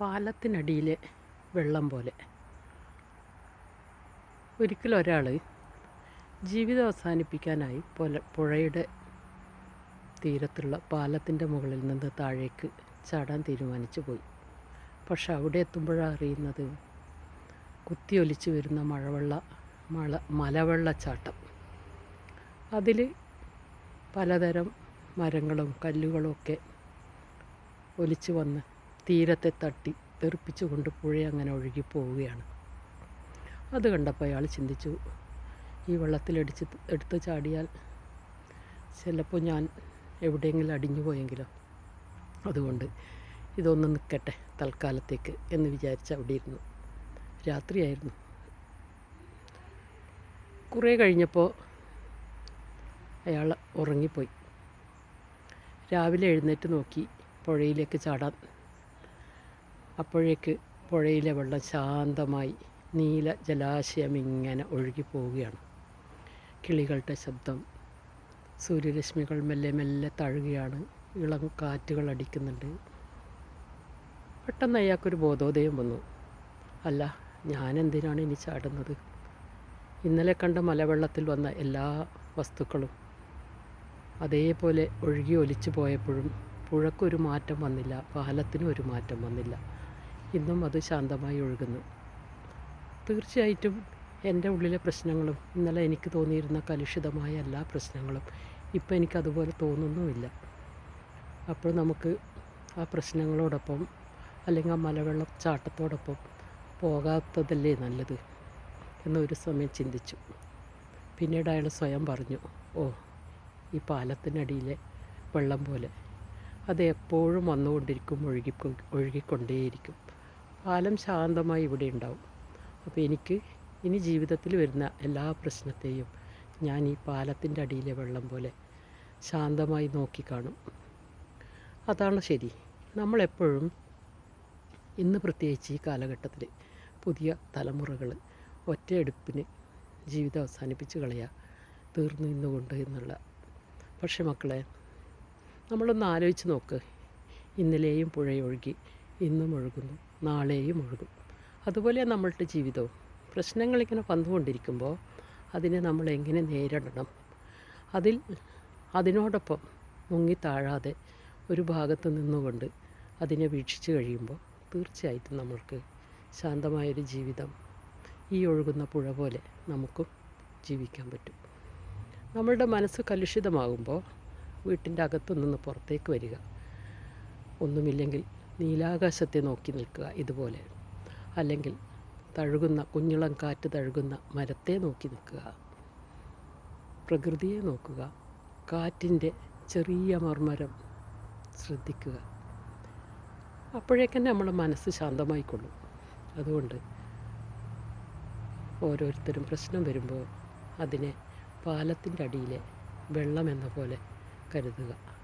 പാലത്തിനടിയിലെ വെള്ളം പോലെ. ഒരിക്കൽ ഒരാൾ ജീവിതം അവസാനിപ്പിക്കാനായി പുല പുഴയുടെ തീരത്തുള്ള പാലത്തിന്റെ മുകളിൽ നിന്ന് താഴേക്ക് ചാടാൻ തീരുമാനിച്ചു പോയി. പക്ഷെ അവിടെ എത്തുമ്പോഴാണ് അറിയുന്നത് കുത്തിയൊലിച്ച് വരുന്ന മഴവെള്ള മഴ മലവെള്ളച്ചാട്ടം. അതിൽ പലതരം മരങ്ങളും കല്ലുകളും ഒക്കെ ഒലിച്ചു വന്ന് തീരത്തെ തട്ടി തെറിപ്പിച്ചു കൊണ്ട് പുഴ അങ്ങനെ ഒഴുകി പോവുകയാണ്. അത് കണ്ടപ്പോൾ അയാൾ ചിന്തിച്ചു ഈ വെള്ളത്തിലടിച്ച് എടുത്ത് ചാടിയാൽ ചിലപ്പോൾ ഞാൻ എവിടെയെങ്കിലും അടിഞ്ഞു പോയെങ്കിലോ? അതുകൊണ്ട് ഇതൊന്ന് നിൽക്കട്ടെ തൽക്കാലത്തേക്ക് എന്ന് വിചാരിച്ച് അവിടെ ഇരുന്നു. രാത്രിയായിരുന്നു. കുറേ കഴിഞ്ഞപ്പോൾ അയാൾ ഉറങ്ങിപ്പോയി. രാവിലെ എഴുന്നേറ്റ് നോക്കി പുഴയിലേക്ക് ചാടാൻ അപ്പോഴേക്ക് പുഴയിലെ വെള്ളം ശാന്തമായി നീല ജലാശയം ഇങ്ങനെ ഒഴുകി പോവുകയാണ് കിളികളുടെ ശബ്ദം സൂര്യരശ്മികൾ മെല്ലെ മെല്ലെ തഴുകയാണ് ഇളം കാറ്റുകൾ അടിക്കുന്നുണ്ട്. പെട്ടെന്ന് അയാൾക്കൊരു ബോധോദയം വന്നു. അല്ല ഞാൻ എന്തിനാണ് ഇനി ചാടുന്നത്? ഇന്നലെ കണ്ട മലവെള്ളത്തിൽ വന്ന എല്ലാ വസ്തുക്കളും അതേപോലെ ഒഴുകി ഒലിച്ചു പോയപ്പോഴും പുഴക്കൊരു മാറ്റം വന്നില്ല പാലത്തിനും ഒരു മാറ്റം വന്നില്ല. ഇന്നും അത് ശാന്തമായി ഒഴുകുന്നു. തീർച്ചയായിട്ടും എന്റെ ഉള്ളിലെ പ്രശ്നങ്ങളും ഇന്നലെ എനിക്ക് തോന്നിയിരുന്ന കലുഷിതമായ എല്ലാ പ്രശ്നങ്ങളും ഇപ്പം എനിക്കതുപോലെ തോന്നുന്നുമില്ല. അപ്പോൾ നമുക്ക് ആ പ്രശ്നങ്ങളോടൊപ്പം അല്ലെങ്കിൽ ആ മലവെള്ളം ചാട്ടത്തോടൊപ്പം പോകാത്തതല്ലേ നല്ലത് എന്നൊരു സമയം ചിന്തിച്ചു. പിന്നീട് അയാൾ സ്വയം പറഞ്ഞു ഓ ഈ പാലത്തിനടിയിലെ വെള്ളം പോലെ അത് എപ്പോഴും വന്നുകൊണ്ടിരിക്കും ഒഴുകി ഒഴുകിക്കൊണ്ടേയിരിക്കും. പാലം ശാന്തമായി ഇവിടെ ഉണ്ടാവും. അപ്പോൾ എനിക്ക് ഇനി ജീവിതത്തിൽ വരുന്ന എല്ലാ പ്രശ്നത്തെയും ഞാൻ ഈ പാലത്തിന്റെ അടിയിലെ വെള്ളം പോലെ ശാന്തമായി നോക്കിക്കാണും അതാണ് ശരി. നമ്മളെപ്പോഴും ഇന്ന് പ്രത്യേകിച്ച് ഈ കാലഘട്ടത്തിൽ പുതിയ തലമുറകൾ ഒറ്റയെടുപ്പിന് ജീവിതം അവസാനിപ്പിച്ച് കളയുക തീർന്നു നിന്നുകൊണ്ട് എന്നുള്ള. പക്ഷേ മക്കളെ നമ്മളൊന്ന് ആലോചിച്ച് നോക്ക്. ഇന്നലെയും പുഴയൊഴുകി ഇന്നും ഒഴുകുന്നു നാളെയും ഒഴുകും. അതുപോലെ നമ്മളുടെ ജീവിതവും. പ്രശ്നങ്ങളിങ്ങനെ വന്നുകൊണ്ടിരിക്കുമ്പോൾ അതിനെ നമ്മൾ എങ്ങനെ നേരിടണം? അതിൽ അതിനോടൊപ്പം മുങ്ങി താഴാതെ ഒരു ഭാഗത്ത് നിന്നുകൊണ്ട് അതിനെ വീക്ഷിച്ച് കഴിയുമ്പോൾ തീർച്ചയായിട്ടും നമ്മൾക്ക് ശാന്തമായൊരു ജീവിതം ഈ ഒഴുകുന്ന പുഴ പോലെ നമുക്കും ജീവിക്കാൻ പറ്റും. നമ്മളുടെ മനസ്സ് കലുഷിതമാകുമ്പോൾ വീട്ടിന്റെ അകത്തു നിന്ന് പുറത്തേക്ക് വരിക ഒന്നുമില്ലെങ്കിൽ നീലാകാശത്തെ നോക്കി നിൽക്കുക ഇതുപോലെ. അല്ലെങ്കിൽ തഴുകുന്ന കുഞ്ഞിളം കാറ്റ് തഴുകുന്ന മരത്തെ നോക്കി നിൽക്കുക. പ്രകൃതിയെ നോക്കുക. കാറ്റിന്റെ ചെറിയ മർമ്മരം ശ്രദ്ധിക്കുക. അപ്പോഴേക്കന്നെ നമ്മുടെ മനസ്സ് ശാന്തമായിക്കൊള്ളും. അതുകൊണ്ട് ഓരോരുത്തരും പ്രശ്നം വരുമ്പോൾ അതിനെ പാലത്തിന്റെ അടിയിലെ വെള്ളം എന്ന പോലെ കരുതുക.